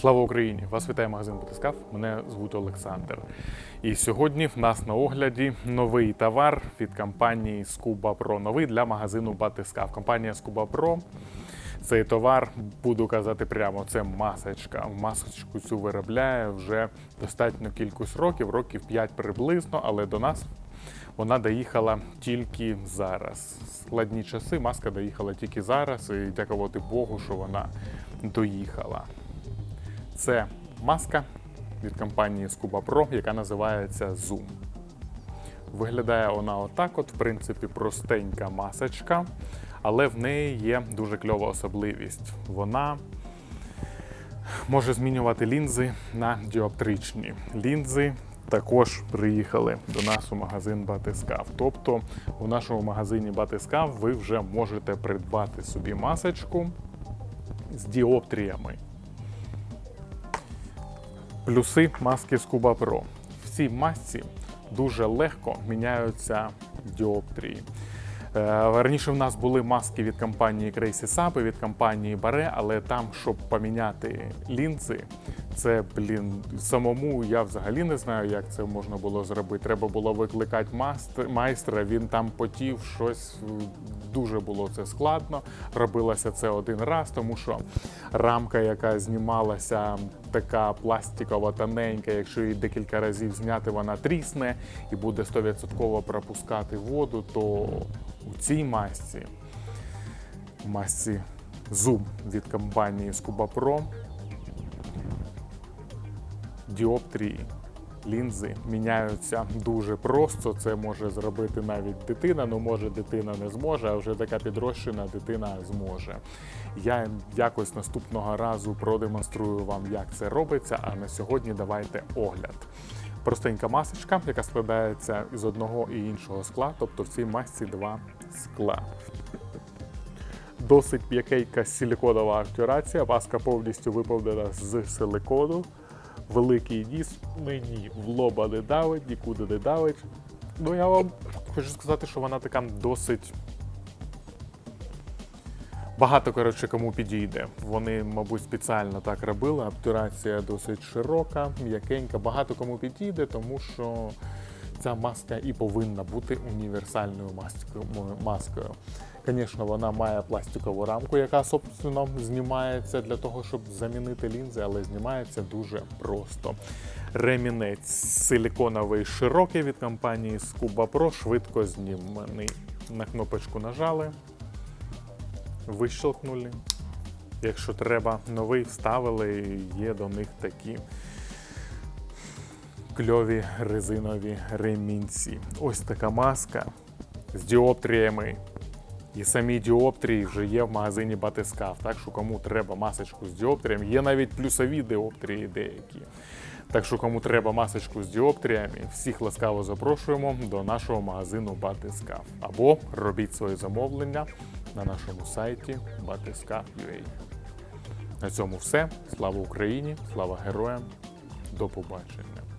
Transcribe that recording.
Слава Україні! Вас вітає магазин Батискаф. Мене звуть Олександр. І сьогодні в нас на огляді новий товар від компанії Scuba Pro. Новий для магазину Батискаф. Компанія Scuba Pro. Цей товар, буду казати прямо, це масочка. Масочку цю виробляє вже достатньо кількість років, років 5 приблизно, але до нас вона доїхала тільки зараз. Складні часи, маска доїхала тільки зараз, і дякувати Богу, що вона доїхала. Це маска від компанії Scuba Pro, яка називається Zoom. Виглядає вона отак, от, в принципі, простенька масочка, але в неї є дуже кльова особливість. Вона може змінювати лінзи на діоптричні. Лінзи також приїхали до нас у магазин Батискав. Тобто у нашому магазині Батискав ви вже можете придбати собі масочку з діоптріями. Плюси маски Scuba Pro. В цій масці дуже легко міняються діоптрії. Е, Раніше в нас були маски від компанії Crazy Sub і від компанії Bare, але там, щоб поміняти лінзи, це, блін, самому я взагалі не знаю, як це можна було зробити. Треба було викликати майстра, він там потів щось. Дуже було це складно. Робилося це один раз, тому що рамка, яка знімалася, така пластикова, тоненька. Якщо її декілька разів зняти, вона трісне і буде 100% пропускати воду, то у цій масці, масці Zoom від компанії Pro, діоптрії, лінзи міняються дуже просто. Це може зробити навіть дитина. Ну, може, дитина не зможе, а вже така підрощена дитина зможе. Я якось наступного разу продемонструю вам, як це робиться. А на сьогодні давайте огляд. Простенька масочка, яка складається із одного і іншого скла, тобто в цій масці два скла. Досить м'якенька силіконова актурація. Маска повністю виповнена з силикону. Великий ніс мені в лоба не давить, нікуди не давить. Ну, я вам хочу сказати, що вона така досить. Багато, коротше, кому підійде. Вони, мабуть, спеціально так робили. Обтурація досить широка, м'якенька. Багато кому підійде, тому що ця маска і повинна бути універсальною маскою. Звісно, вона має пластикову рамку, яка, собственно, знімається для того, щоб замінити лінзи, але знімається дуже просто. Ремінець силіконовий широкий від компанії Scuba Pro, швидко зніманий. На кнопочку нажали, вищелкнули. Якщо треба, новий вставили, є до них такі кльові резинові ремінці. Ось така маска з діоптріями. І самі діоптрії вже є в магазині Батискаф. Так що кому треба масочку з діоптріями, є навіть плюсові діоптрії деякі. Так що кому треба масочку з діоптріями, всіх ласкаво запрошуємо до нашого магазину Батискаф. Або робіть своє замовлення на нашому сайті batiskaf.ua. На цьому все. Слава Україні! Слава героям! До побачення!